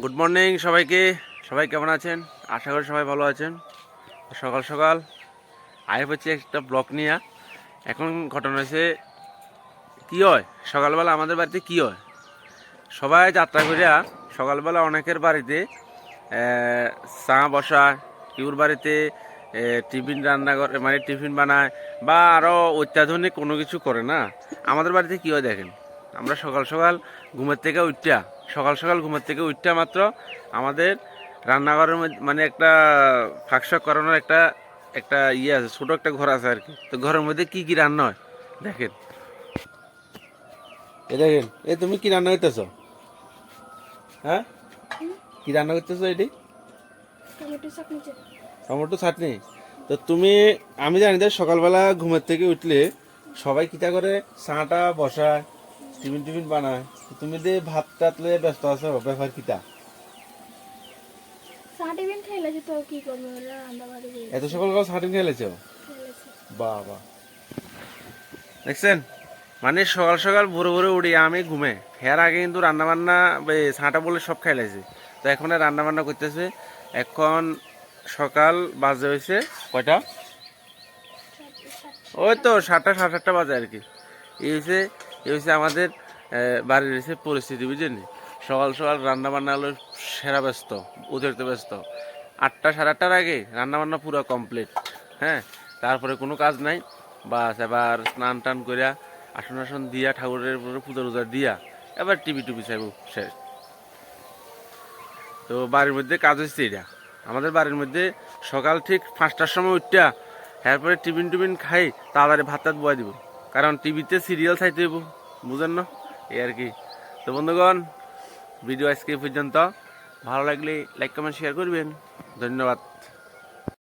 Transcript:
Good morning সবাইকে। সবাই কেমন আছেন? আশা করি সবাই ভালো আছেন। সকাল সকাল আয় হচ্ছে একটা ব্লক নিয়ে। এখন ঘটনা হয়েছে, কী হয়? সকালবেলা আমাদের বাড়িতে কী হয়? সবাই যাত্রা করিয়া সকালবেলা অনেকের বাড়িতে চা বসায় কেউর বাড়িতে টিফিন রান্না করে মানে টিফিন বানায়, বা আরও অত্যাধুনিক কোনো কিছু করে না। আমাদের বাড়িতে কী হয় দেখেন? আমরা সকাল সকাল ঘুমের থেকে উঠটা সকাল সকাল ঘুমের থেকে উঠটা মাত্র আমাদের রান্নাঘরের মধ্যে মানে একটা ফাঁকশাক করানোর একটা একটা ইয়ে আছে ছোটো একটা ঘর আছে আর কি। তো ঘরের মধ্যে কি কি রান্না হয়? দেখেন। এ দেখেন এ তুমি কি রান্না করতেছো? হ্যাঁ? কি রান্না করতেছো এটি? টমেটো চাটনি? তো তুমি আমি জানি যে সকালবেলা ঘুমের থেকে উঠলে সবাই কিতা করে? চাটা বসায় টিফিন টিফিন বানায় তুমি যে ভাত টাত লয়ে ব্যস্ত আছো ব্যাপার খাইলে তো কি করব? রান্না বাড়ি এত সকাল সকাল চা টিফিন খেলেছো? বাহ বাহ দেখছেন মানে সকাল সকাল ভোরে ভোরে উঠি আমি ঘুমে। হের আগে কিন্তু রান্না বান্না ছাঁটা বলে সব খাইলাইছে তো এখন রান্না বান্না করতেছে। এখন সকাল বাজে হয়েছে কয়টা? ওই তো সাতটা সাড়ে সাতটা বাজে আর কি। এই হয়েছে এই হয়েছে আমাদের বাড়ির হয়েছে পরিস্থিতি, বুঝলেন সকাল সকাল রান্না বান্না হলো সেরা ব্যস্ত অতিরিক্ত ব্যস্ত। আটটা সাড়ে আটটার আগে রান্নাবান্না পুরো কমপ্লিট হ্যাঁ? তারপরে কোনো কাজ নাই, বাস এবার স্নান টান করিয়া আসন আসন দিয়া, ঠাকুরের পূজা টুজা দিয়া, এবার টিভি টুবি চাইব শেষ। তো বাড়ির মধ্যে কাজ হচ্ছে এটা। আমাদের বাড়ির মধ্যে সকাল ঠিক পাঁচটার সময় উঠটা, এরপরে টিফিন টিফিন খাই, তাড়াতাড়ি ভাত টাত বয়ে দিব। কারণ টিভিতে সিরিয়াল চাইতে হইব, বুঝেন না? এই আর কি। তো বন্ধুগণ, ভিডিও আজকে পর্যন্ত। ভালো লাগলে লাইক কমেন্ট শেয়ার করবেন। ধন্যবাদ।